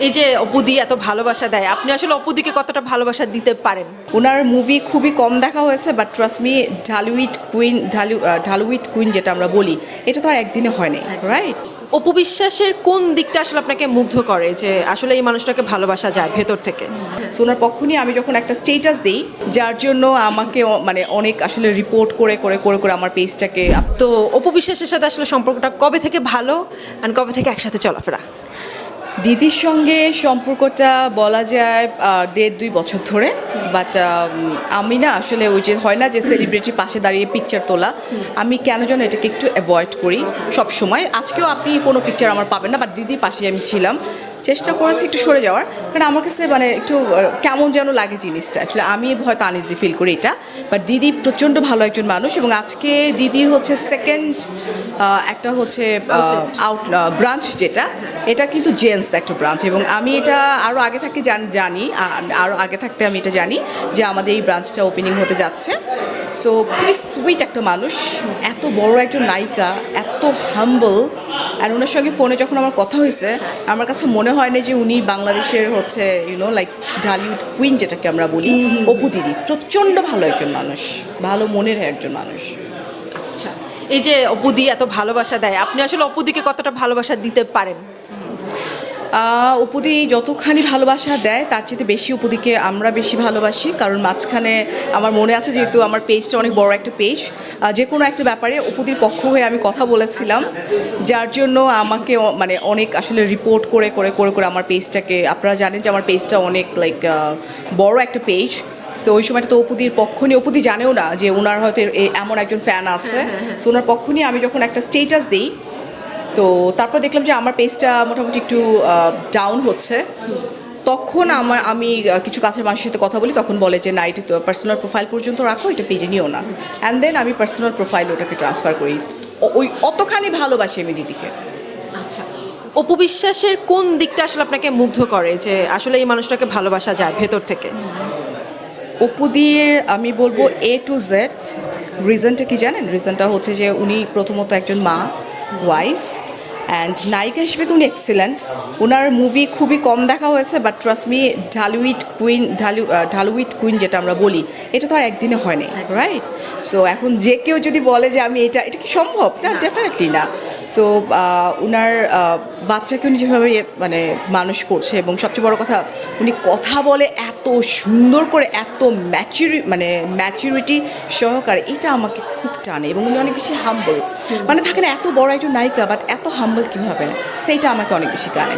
এই যে অপুদি এত ভালোবাসা দেয় আপনি আসলে অপুদিকে কতটা ভালোবাসা দিতে পারেন? ওনার মুভি খুবই কম দেখা হয়েছে বাট ট্রাস্ট মি ঢালুইট কুইন ঢালু ঢালুইট কুইন যেটা আমরা বলি এটা তো আর একদিনে হয়নি রাইট অপু বিশ্বাসের কোন দিকটা আসলে আপনাকে মুগ্ধ করে যে আসলে এই মানুষটাকে ভালোবাসা যায় ভেতর থেকে? সো ওনার পক্ষ নিয়ে আমি যখন একটা স্টেটাস দিই যার জন্য আমাকে মানে অনেক আসলে রিপোর্ট করে করে করে করে আমার পেজটাকে তো অপু বিশ্বাসের সাথে আসলে সম্পর্কটা কবে থেকে ভালো আর কবে থেকে একসাথে চলাফেরা? দিদির সঙ্গে সম্পর্কটা বলা যায় দেড় দুই বছর ধরে। বাট আমি না আসলে ওই যে হয় না যে সেলিব্রিটি পাশে দাঁড়িয়ে পিকচার তোলা। আমি কেন যেন এটাকে একটু অ্যাভয়েড করি সব সময় আজকেও আপনি কোনো পিকচার আমার পাবেন না বাট দিদির পাশে আমি ছিলাম। চেষ্টা করেছি একটু সরে যাওয়ার। কারণ আমার কাছে মানে একটু কেমন যেন লাগে জিনিসটা। অ্যাকচুয়ালি আমি হয়তো আনইজি ফিল করি এটা। বাট দিদি প্রচণ্ড ভালো একজন মানুষ এবং আজকে দিদির হচ্ছে সেকেন্ড একটা হচ্ছে আউট ব্রাঞ্চ যেটা এটা কিন্তু জেন্টস একটা ব্রাঞ্চ এবং আমি এটা আরও আগে থাকতে জান- জানি আরও আগে থাকতে আমি এটা জানি যে আমাদের এই ব্রাঞ্চটা ওপেনিং হতে যাচ্ছে। সো খুবই সুইট একটা মানুষ এত বড় একজন নায়িকা এত হাম্বল আর ওনার সঙ্গে ফোনে যখন আমার কথা হয়েছে আমার কাছে মনে হয় না যে উনি বাংলাদেশের হচ্ছে ইউনো লাইক ঢালিউড কুইন যেটাকে আমরা বলি অপু দিদি। প্রচণ্ড ভালো একজন মানুষ ভালো মনের একজন মানুষ। আচ্ছা এই যে অপুদি এত ভালোবাসা দেয় আপনি আসলে অপুদিকে কতটা ভালোবাসা দিতে পারেন? উপদি যতখানি ভালোবাসা দেয় তার চেয়ে বেশি উপদিকে আমরা বেশি ভালোবাসি কারণ মাঝখানে আমার মনে আছে যেহেতু আমার পেজটা অনেক বড় একটা পেজ যে কোনো একটা ব্যাপারে উপদির পক্ষ হয়ে আমি কথা বলেছিলাম যার জন্য আমাকে মানে অনেক আসলে রিপোর্ট করে করে করে করে আমার পেজটাকে আপনারা জানেন যে আমার পেজটা অনেক লাইক বড় একটা পেজ সো ওই সময়টা তো অপুদির পক্ষ নিয়ে অপুদি জানেও না যে ওনার হয়তো এ- এমন একজন ফ্যান আছে সো ওনার পক্ষ নিয়ে আমি যখন একটা স্টেটাস দিই তো তারপর দেখলাম যে আমার পেজটা মোটামুটি একটু ডাউন হচ্ছে। তখন আমার আমি কিছু কাছের মানুষের সাথে কথা বলি তখন বলে যে না এটা তো পার্সোনাল প্রোফাইল পর্যন্ত রাখো এটা পেজে নিও না। অ্যান্ড দেন আমি পার্সোনাল প্রোফাইল ওটাকে ট্রান্সফার করি। ওই অতখানি ভালোবাসি আমি দিদিকে। আচ্ছা। অপু বিশ্বাসের কোন দিকটা আসলে আপনাকে মুগ্ধ করে যে আসলে এই মানুষটাকে ভালোবাসা যায় ভেতর থেকে? অপু দিয়ে আমি বলব এ টু জেড রিজনটা কি জানেন? রিজনটা হচ্ছে যে উনি প্রথমত একজন মা ওয়াইফ অ্যান্ড নায়িকা হিসেবে তো উনি এক্সিলেন্ট ওনার মুভি খুবই কম দেখা হয়েছে বাট ট্রাস্ট মি ঢালুইট কুইন ঢালু ঢালুইট কুইন যেটা আমরা বলি এটা তো আর একদিনে হয়নি রাইট সো এখন যে কেউ যদি বলে যে আমি এটা এটা কি সম্ভব? না ডেফিনেটলি না। সো ওনার বাচ্চাকে উনি যেভাবে মানে মানুষ করছে এবং সবচেয়ে বড় কথা উনি কথা বলে এত সুন্দর করে এত ম্যাচুরি মানে ম্যাচুরিটি সহকারে এটা আমাকে খুব টানে এবং উনি অনেক বেশি হাম্বল মানে থাকে না, এত বড় একজন নায়িকা বাট এত হাম্বল কীভাবে? সেইটা আমাকে অনেক বেশি টানে।